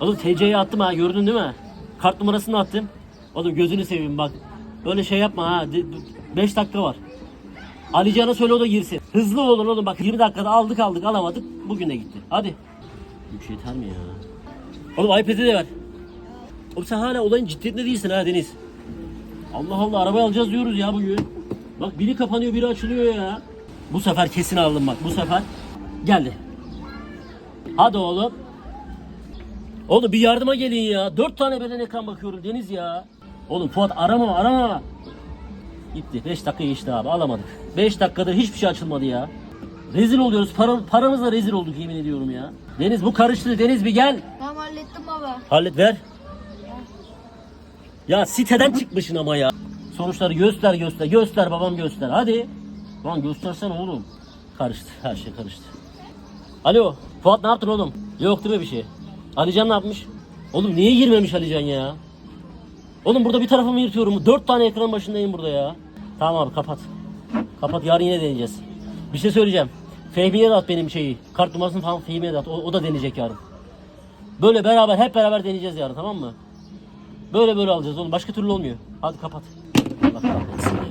Oğlum TC'ye attım ha gördün değil mi? Kart numarasını attım. Oğlum gözünü seveyim bak. Böyle şey yapma ha. 5 dakika var. Ali Can'a söyle o da girsin. Hızlı olun oğlum bak 20 dakikada aldık aldık alamadık. Bugün de gitti. Hadi. Güç yeter mi ya? Oğlum iPad'i de ver. Oğlum sen hala olayın ciddiyetinde değilsin ha Deniz. Allah Allah araba alacağız diyoruz ya bugün. Bak biri kapanıyor biri açılıyor ya. Bu sefer kesin aldım bak bu sefer. Geldi. Hadi oğlum. Oğlum bir yardıma gelin ya. Dört tane beden ekran bakıyorum Deniz ya. Oğlum Fuat arama arama. Gitti. 5 dakika geçti abi alamadık. 5 dakikada hiçbir şey açılmadı ya. Rezil oluyoruz. Para, paramızla rezil olduk yemin ediyorum ya. Deniz bu karıştı. Deniz bir gel. Tamam hallettim baba. Hallet ver. Ya siteden çıkmışsın ama ya. Sonuçları göster göster. Göster babam göster. Hadi. Lan göstersene oğlum. Karıştı. Her şey karıştı. Alo. Fuat ne yaptın oğlum? Yok değil mi bir şey? Alican ne yapmış? Oğlum niye girmemiş Alican ya? Oğlum burada bir tarafımı yırtıyorum. Dört tane ekran başındayım burada ya. Tamam abi kapat. Kapat yarın yine deneyeceğiz. Bir şey söyleyeceğim. Fehmi'ye de at benim şeyi. Kart numarasını falan Fehmi'ye de at. O, o da deneyecek yarın. Böyle beraber hep beraber deneyeceğiz yarın tamam mı? Böyle böyle alacağız oğlum. Başka türlü olmuyor. Hadi kapat. Allah kahretsin ya.